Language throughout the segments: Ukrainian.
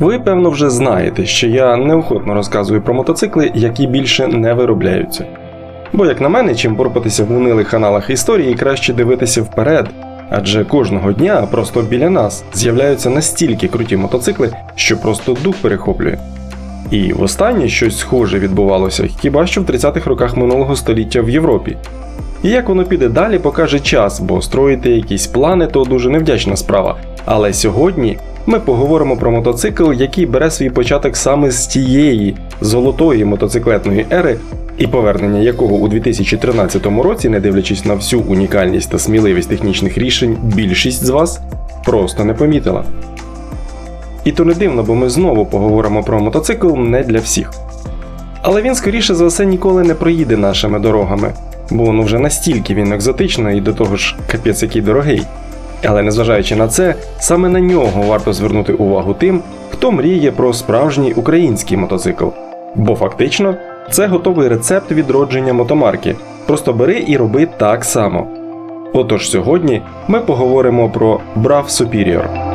Ви, певно, вже знаєте, що я неохотно розказую про мотоцикли, які більше не виробляються. Бо, як на мене, чим порпатися в унилих аналах історії, краще дивитися вперед, адже кожного дня просто біля нас з'являються настільки круті мотоцикли, що просто дух перехоплює. І востаннє щось схоже відбувалося хіба що в 30-х роках минулого століття в Європі. І як воно піде далі, покаже час, бо строїти якісь плани то дуже невдячна справа. Але сьогодні ми поговоримо про мотоцикл, який бере свій початок саме з тієї золотої мотоциклетної ери, і повернення якого у 2013 році, не дивлячись на всю унікальність та сміливість технічних рішень, більшість з вас просто не помітила. І то не дивно, бо ми знову поговоримо про мотоцикл не для всіх. Але він, скоріше за все, ніколи не проїде нашими дорогами, бо ну вже настільки він екзотичний і до того ж капець який дорогий. Але незважаючи на це, саме на нього варто звернути увагу тим, хто мріє про справжній український мотоцикл. Бо фактично це готовий рецепт відродження мотомарки. Просто бери і роби так само. Отож сьогодні ми поговоримо про Brav Superior.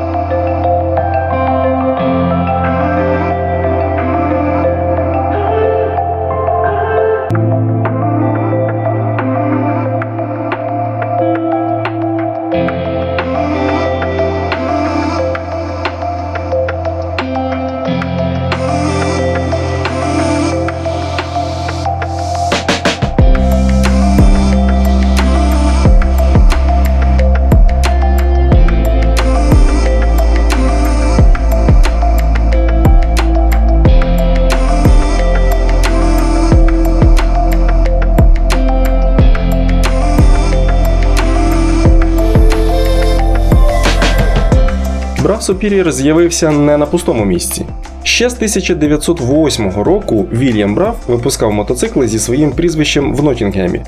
Superior з'явився не на пустому місці. Ще з 1908 року Вільям Брав випускав мотоцикли зі своїм прізвищем в Ноттінгемі.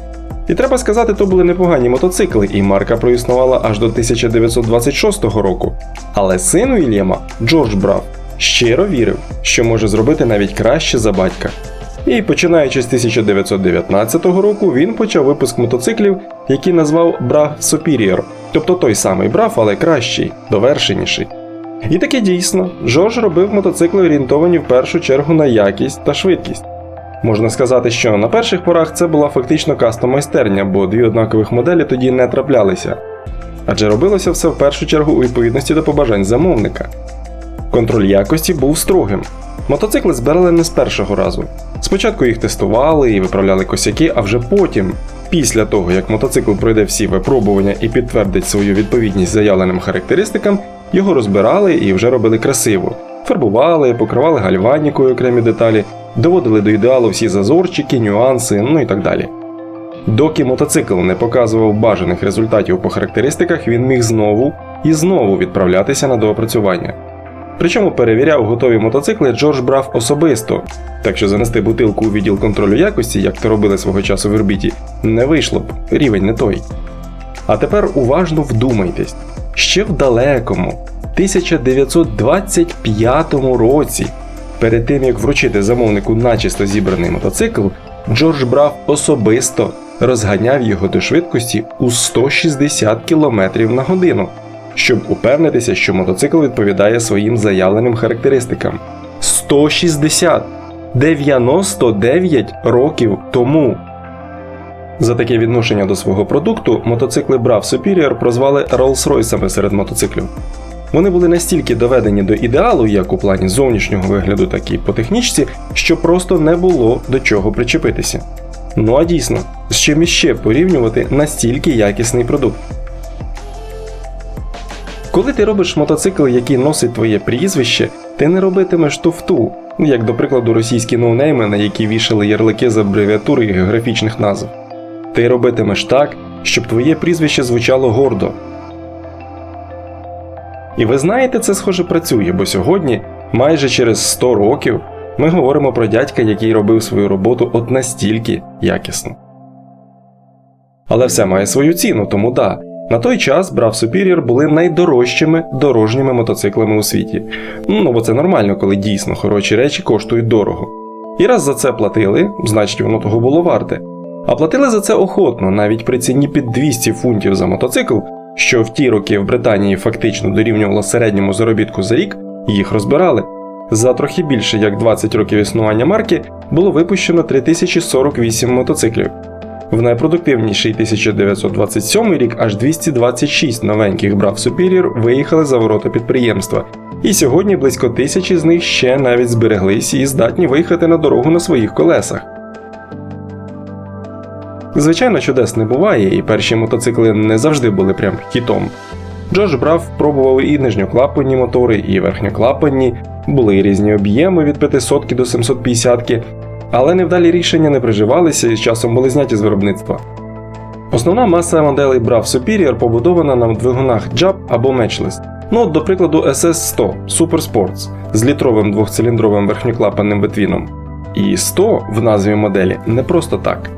І треба сказати, то були непогані мотоцикли, і марка проіснувала аж до 1926 року. Але син Вільяма, Джордж Брав, щиро вірив, що може зробити навіть краще за батька. І починаючи з 1919 року, він почав випуск мотоциклів, які назвав Брав Superior, тобто той самий Брав, але кращий, довершеніший. І таке дійсно, Джордж робив мотоцикли орієнтовані в першу чергу на якість та швидкість. Можна сказати, що на перших порах це була фактично кастом майстерня, бо дві однакових моделі тоді не траплялися. Адже робилося все в першу чергу у відповідності до побажань замовника. Контроль якості був строгим. Мотоцикли збирали не з першого разу. Спочатку їх тестували і виправляли косяки, а вже потім, після того як мотоцикл пройде всі випробування і підтвердить свою відповідність заявленим характеристикам, його розбирали і вже робили красиво. Фарбували, покривали гальванікою окремі деталі, доводили до ідеалу всі зазорчики, нюанси, ну і так далі. Доки мотоцикл не показував бажаних результатів по характеристиках, він міг знову і знову відправлятися на доопрацювання. Причому перевіряв готові мотоцикли Джордж брав особисто, так що занести бутилку у відділ контролю якості, як то робили свого часу в орбіті, не вийшло б, рівень не той. А тепер уважно вдумайтесь, ще в далекому 1925 році, перед тим як вручити замовнику начисто зібраний мотоцикл, Джордж брав особисто розганяв його до швидкості у 160 км на годину щоб упевнитися, що мотоцикл відповідає своїм заявленим характеристикам. 160! 99 років тому. За таке відношення до свого продукту мотоцикли Brav Superior прозвали Rolls-Royce'ами серед мотоциклів. Вони були настільки доведені до ідеалу, як у плані зовнішнього вигляду, так і по технічці, що просто не було до чого причепитися. Ну а дійсно, з чим іще порівнювати настільки якісний продукт. Коли ти робиш мотоцикл, який носить твоє прізвище, ти не робитимеш туфту, як до прикладу російські ноунейми, на які вішали ярлики з абревіатури і географічних назв. Ти робитимеш так, щоб твоє прізвище звучало гордо. І ви знаєте, це схоже працює, бо сьогодні, майже через 100 років, ми говоримо про дядька, який робив свою роботу от настільки якісно. Але все має свою ціну, тому да. На той час Брав Superior були найдорожчими дорожніми мотоциклами у світі. Ну бо це нормально, коли дійсно хороші речі коштують дорого. І раз за це платили, значить воно того було варте. А платили за це охотно, навіть при ціні під 200 фунтів за мотоцикл, що в ті роки в Британії фактично дорівнювало середньому заробітку за рік, їх розбирали. За трохи більше як 20 років існування марки було випущено 3048 мотоциклів. В найпродуктивніший 1927 рік аж 226 новеньких брав Superior виїхали за ворота підприємства, і сьогодні близько тисячі з них ще навіть збереглись і здатні виїхати на дорогу на своїх колесах. Звичайно, чудес не буває, і перші мотоцикли не завжди були прям хітом. Джордж Брав пробував і нижньоклапанні мотори, і верхньоклапанні, були і різні об'єми від 500 до 750, але невдалі рішення не приживалися і з часом були зняті з виробництва. Основна маса моделей Brav Superior побудована на двигунах JAB або Matchless. Ну, от, до прикладу, SS100 Super Sports з літровим двохциліндровим верхньоклапанним ветвіном. І 100 в назві моделі не просто так.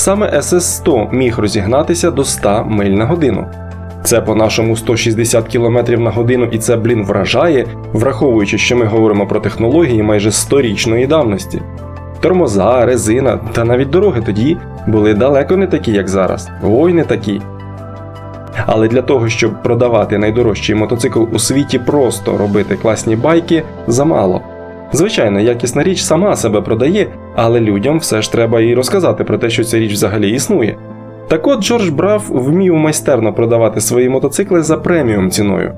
Саме SS100 міг розігнатися до 100 миль на годину. Це по-нашому 160 км на годину, і це, блін, вражає, враховуючи, що ми говоримо про технології майже 100-річної давності. Тормоза, резина та навіть дороги тоді були далеко не такі, як зараз. Ой, не такі. Але для того, щоб продавати найдорожчий мотоцикл у світі, просто робити класні байки замало. Звичайно, якісна річ сама себе продає, але людям все ж треба і розказати про те, що ця річ взагалі існує. Так от Джордж Брав вмів майстерно продавати свої мотоцикли за преміум ціною.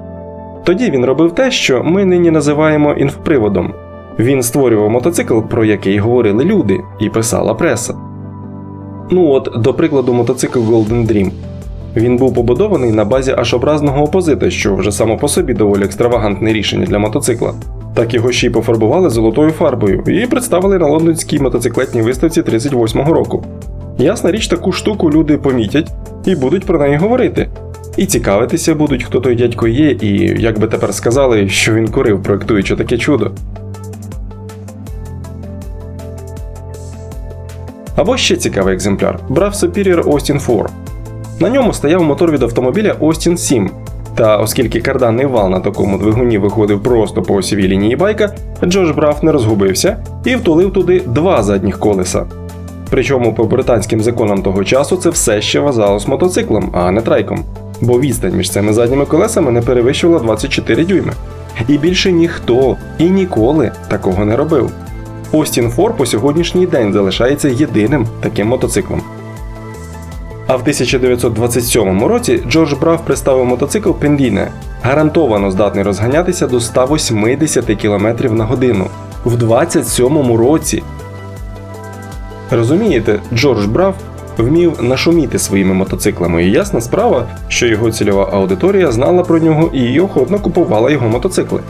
Тоді він робив те, що ми нині називаємо інфприводом. Він створював мотоцикл, про який говорили люди, і писала преса. Ну от, до прикладу, мотоцикл Golden Dream. Він був побудований на базі H-образного опозита, що вже само по собі доволі екстравагантне рішення для мотоцикла. Так його ще й пофарбували золотою фарбою і представили на лондонській мотоциклетній виставці 38-го року. Ясна річ, таку штуку люди помітять і будуть про неї говорити. І цікавитися будуть, хто той дядько є, і як би тепер сказали, що він курив, проектуючи таке чудо. Або ще цікавий екземпляр брав Superior Austin 4. На ньому стояв мотор від автомобіля Austin 7. Та оскільки карданний вал на такому двигуні виходив просто по осівій лінії байка, Джош Браф не розгубився і втулив туди два задніх колеса. Причому по британським законам того часу це все ще вважалось мотоциклом, а не трайком, бо відстань між цими задніми колесами не перевищувала 24 дюйми. І більше ніхто і ніколи такого не робив. Остін Фор по сьогоднішній день залишається єдиним таким мотоциклом. А в 1927 році Джордж Брав представив мотоцикл Пендіне, гарантовано здатний розганятися до 180 км на годину в 27 році. Розумієте, Джордж Брав вмів нашуміти своїми мотоциклами, і ясна справа, що його цільова аудиторія знала про нього і охотно купувала його мотоцикли.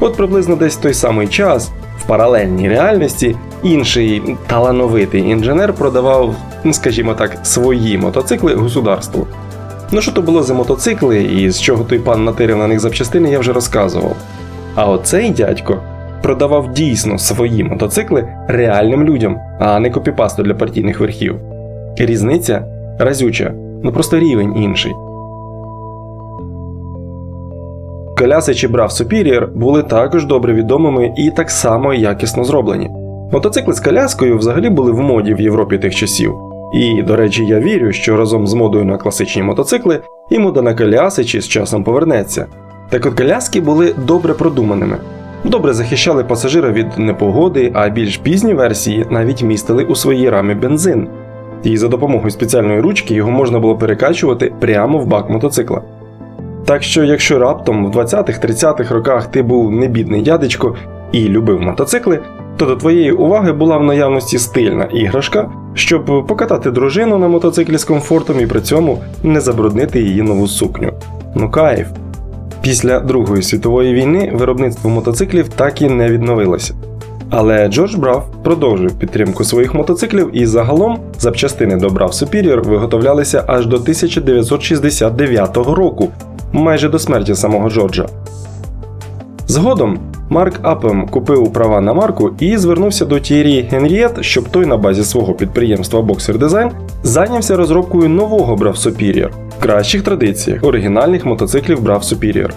От приблизно десь в той самий час, в паралельній реальності, інший талановитий інженер продавав, скажімо так, свої мотоцикли государству. Ну що то було за мотоцикли і з чого той пан натирив на них запчастини, я вже розказував. А оцей дядько продавав дійсно свої мотоцикли реальним людям, а не копіпасту для партійних верхів. Різниця разюча, ну просто рівень інший. Колясичі брав Superior були також добре відомими і так само якісно зроблені. Мотоцикли з коляскою взагалі були в моді в Європі тих часів. І, до речі, я вірю, що разом з модою на класичні мотоцикли і мода на колясичі з часом повернеться. Так от коляски були добре продуманими, добре захищали пасажира від непогоди, а більш пізні версії навіть містили у своїй рамі бензин. І за допомогою спеціальної ручки його можна було перекачувати прямо в бак мотоцикла. Так що, якщо раптом в 20-30-х роках ти був небідний дядечко і любив мотоцикли, то до твоєї уваги була в наявності стильна іграшка, щоб покатати дружину на мотоциклі з комфортом і при цьому не забруднити її нову сукню. Ну кайф. Після Другої світової війни виробництво мотоциклів так і не відновилося. Але Джордж Брав продовжив підтримку своїх мотоциклів і загалом запчастини до Брав Superior виготовлялися аж до 1969 року, майже до смерті самого Джорджа. Згодом Марк Апем купив права на марку і звернувся до Тірі Генрієт, щоб той на базі свого підприємства Boxer Design зайнявся розробкою нового Брав Superior в кращих традиціях оригінальних мотоциклів Брав Superior.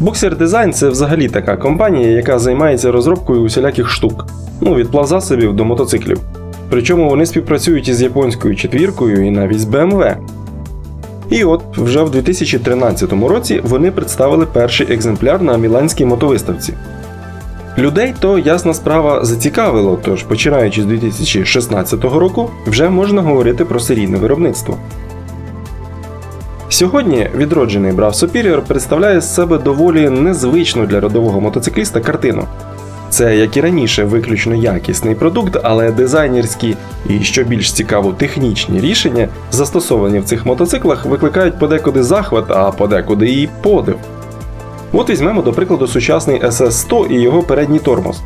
Boxer Design це взагалі така компанія, яка займається розробкою усіляких штук, ну від плавзасобів до мотоциклів. Причому вони співпрацюють із японською четвіркою і навіть з BMW. І от вже в 2013 році вони представили перший екземпляр на Міланській мотовиставці. Людей то ясна справа зацікавило, тож починаючи з 2016 року вже можна говорити про серійне виробництво. Сьогодні відроджений Брав Superior представляє з себе доволі незвичну для рядового мотоцикліста картину. Це, як і раніше, виключно якісний продукт, але дизайнерські і, що більш цікаво, технічні рішення, застосовані в цих мотоциклах, викликають подекуди захват, а подекуди і подив. От візьмемо, до прикладу, сучасний SS100 і його передній тормоз.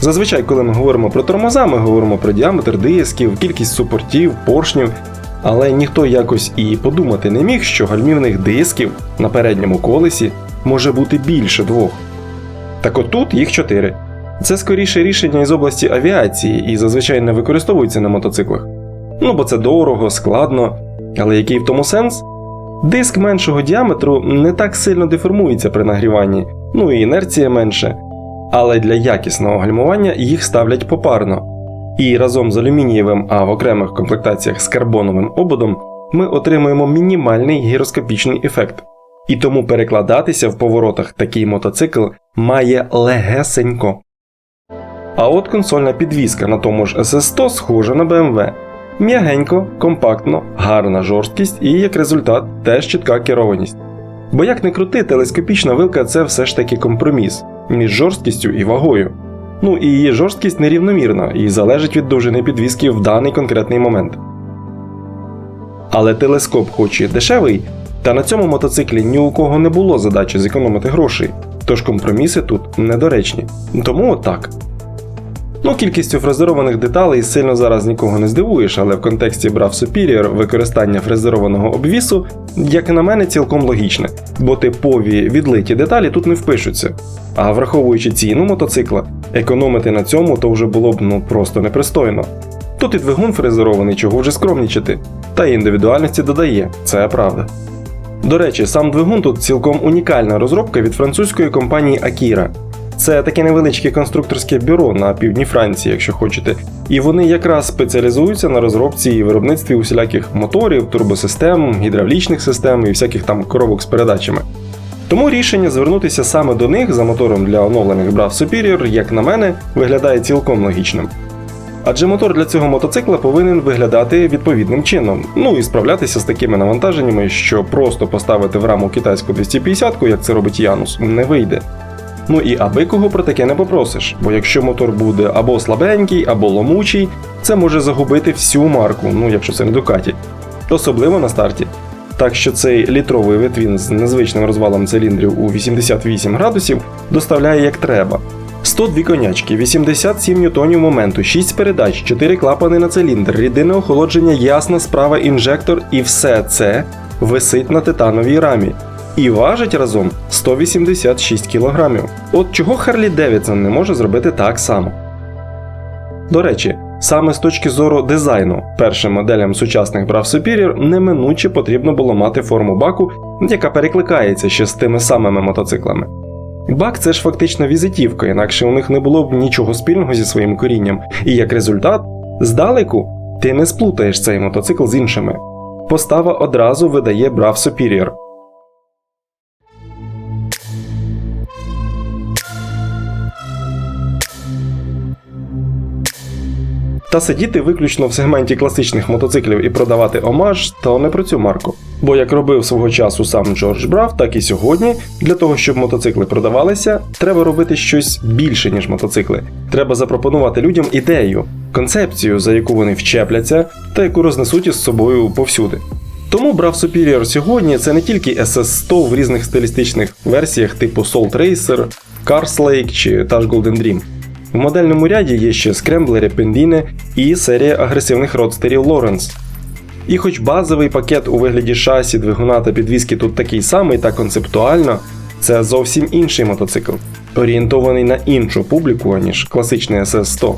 Зазвичай, коли ми говоримо про тормоза, ми говоримо про діаметр дисків, кількість супортів, поршнів, але ніхто якось і подумати не міг, що гальмівних дисків на передньому колесі може бути більше двох. Так от тут їх чотири. Це скоріше рішення із області авіації і зазвичай не використовується на мотоциклах. Ну бо це дорого, складно, але який в тому сенс? Диск меншого діаметру не так сильно деформується при нагріванні, ну і інерція менше. Але для якісного гальмування їх ставлять попарно. І разом з алюмінієвим, а в окремих комплектаціях з карбоновим ободом ми отримуємо мінімальний гіроскопічний ефект. І тому перекладатися в поворотах такий мотоцикл має легесенько. А от консольна підвізка на тому ж SS100 схожа на BMW. М'ягенько, компактно, гарна жорсткість і, як результат, теж чітка керованість. Бо як не крути, телескопічна вилка це все ж таки компроміс між жорсткістю і вагою. Ну і її жорсткість нерівномірна і залежить від довжини підвіски в даний конкретний момент. Але телескоп хоч і дешевий, та на цьому мотоциклі ні у кого не було задачі зекономити грошей, тож компроміси тут недоречні. Тому отак. Ну, кількістю фрезерованих деталей сильно зараз нікого не здивуєш, але в контексті Brav Superior використання фрезерованого обвісу, як на мене, цілком логічне, бо типові відлиті деталі тут не впишуться. А враховуючи ціну мотоцикла, економити на цьому то вже було б ну просто непристойно. Тут і двигун фрезерований, чого вже скромнічити, та індивідуальності додає, це правда. До речі, сам двигун тут цілком унікальна розробка від французької компанії Akira. Це таке невеличке конструкторське бюро на півдні Франції, якщо хочете, і вони якраз спеціалізуються на розробці і виробництві усіляких моторів, турбосистем, гідравлічних систем і всяких там коробок з передачами. Тому рішення звернутися саме до них за мотором для оновлених Brav Superior, як на мене, виглядає цілком логічним. Адже мотор для цього мотоцикла повинен виглядати відповідним чином, ну і справлятися з такими навантаженнями, що просто поставити в раму китайську 250-ку, як це робить Янус, не вийде. Ну і аби кого про таке не попросиш, бо якщо мотор буде або слабенький, або ломучий, це може загубити всю марку, ну якщо це не Дукаті, особливо на старті. Так що цей літровий витвін з незвичним розвалом циліндрів у 88 градусів доставляє як треба. 102 конячки, 87 ньютонів моменту, 6 передач, 4 клапани на циліндр, рідинне охолодження, ясна справа інжектор і все це висить на титановій рамі. І важить разом 186 кг. От чого Харлі Девідсон не може зробити так само. До речі, саме з точки зору дизайну, першим моделям сучасних Brav Superior неминуче потрібно було мати форму баку, яка перекликається ще з тими самими мотоциклами. Бак це ж фактично візитівка, інакше у них не було б нічого спільного зі своїм корінням, і як результат, здалеку ти не сплутаєш цей мотоцикл з іншими. Постава одразу видає Brav Superior. Та сидіти виключно в сегменті класичних мотоциклів і продавати омаж, то не про цю марку. Бо як робив свого часу сам Джордж Брав, так і сьогодні, для того, щоб мотоцикли продавалися, треба робити щось більше, ніж мотоцикли. Треба запропонувати людям ідею, концепцію, за яку вони вчепляться, та яку рознесуть із собою повсюди. Тому Brav Superior сьогодні це не тільки SS100 в різних стилістичних версіях типу Salt Racer, Cars Lake чи та ж Golden Dream. В модельному ряді є ще скремблери Pendine і серія агресивних родстерів Lawrence. І хоч базовий пакет у вигляді шасі, двигуна та підвіски тут такий самий та концептуально, це зовсім інший мотоцикл, орієнтований на іншу публіку, аніж класичний SS100.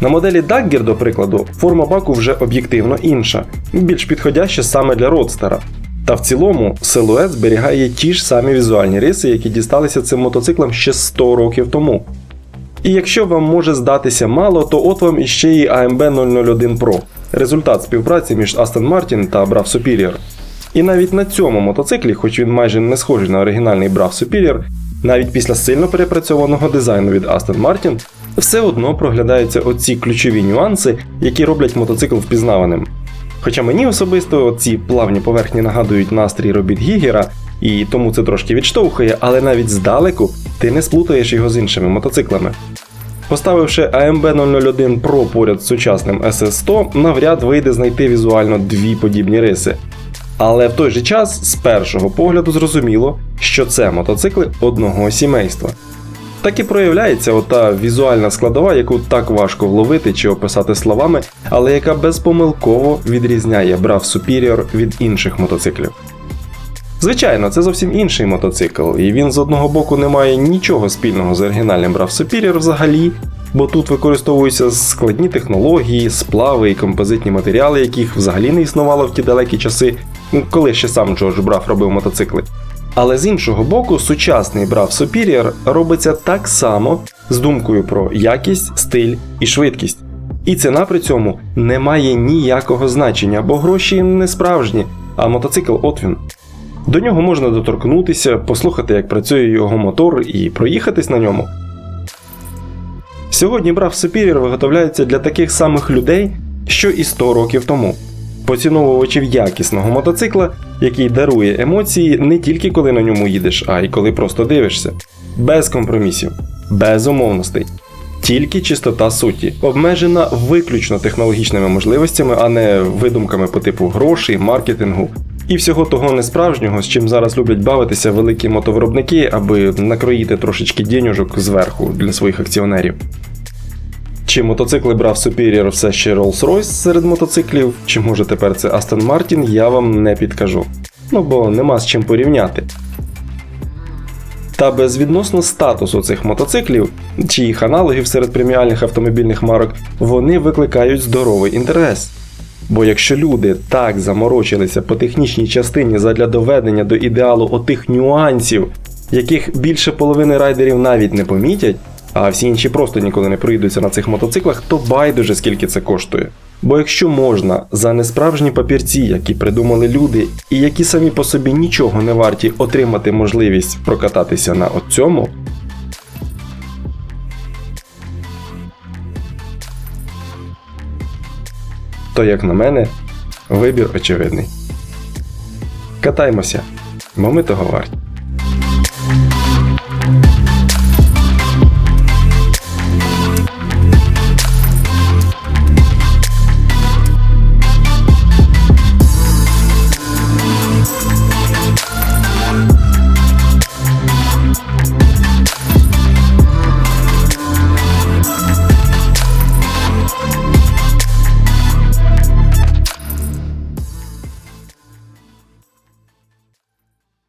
На моделі Dagger, до прикладу, форма баку вже об'єктивно інша, більш підходяща саме для родстера. Та в цілому силует зберігає ті ж самі візуальні риси, які дісталися цим мотоциклам ще 100 років тому. І якщо вам може здатися мало, то от вам іще і AMB 001 Pro результат співпраці між Aston Martin та Brav Superior. І навіть на цьому мотоциклі, хоч він майже не схожий на оригінальний Brav Superior, навіть після сильно перепрацьованого дизайну від Aston Martin, все одно проглядаються оці ключові нюанси, які роблять мотоцикл впізнаваним. Хоча мені особисто ці плавні поверхні нагадують настрій робіт Гігера, і тому це трошки відштовхує, але навіть здалеку ти не сплутаєш його з іншими мотоциклами. Поставивши AMB 001 Pro поряд з сучасним SS100, навряд вийде знайти візуально дві подібні риси. Але в той же час, з першого погляду, зрозуміло, що це мотоцикли одного сімейства. Так і проявляється ота візуальна складова, яку так важко вловити чи описати словами, але яка безпомилково відрізняє Brav Superior від інших мотоциклів. Звичайно, це зовсім інший мотоцикл, і він з одного боку не має нічого спільного з оригінальним Brav Superior взагалі, бо тут використовуються складні технології, сплави і композитні матеріали, яких взагалі не існувало в ті далекі часи, коли ще сам Джордж Браф робив мотоцикли. Але з іншого боку, сучасний Brav Superior робиться так само з думкою про якість, стиль і швидкість. І ціна при цьому не має ніякого значення, бо гроші не справжні, а мотоцикл от він. До нього можна доторкнутися, послухати, як працює його мотор, і проїхатись на ньому. Сьогодні Brav Superior виготовляється для таких самих людей, що і 100 років тому. Поціновувачів якісного мотоцикла, який дарує емоції не тільки коли на ньому їдеш, а й коли просто дивишся. Без компромісів, без умовностей. Тільки чистота суті, обмежена виключно технологічними можливостями, а не видумками по типу грошей, маркетингу і всього того несправжнього, з чим зараз люблять бавитися великі мотовиробники, аби накроїти трошечки денюжок зверху для своїх акціонерів. Чи мотоцикли брав Superior все ще Rolls-Royce серед мотоциклів, чи може тепер це Aston Martin, я вам не підкажу. Ну бо нема з чим порівняти. Та безвідносно статусу цих мотоциклів, чи їх аналогів серед преміальних автомобільних марок, вони викликають здоровий інтерес. Бо якщо люди так заморочилися по технічній частині задля доведення до ідеалу отих нюансів, яких більше половини райдерів навіть не помітять, а всі інші просто ніколи не проїдуться на цих мотоциклах, то байдуже скільки це коштує. Бо якщо можна за несправжні папірці, які придумали люди, і які самі по собі нічого не варті отримати можливість прокататися на оцьому, то, як на мене, вибір очевидний. Катаймося, бо ми того варті.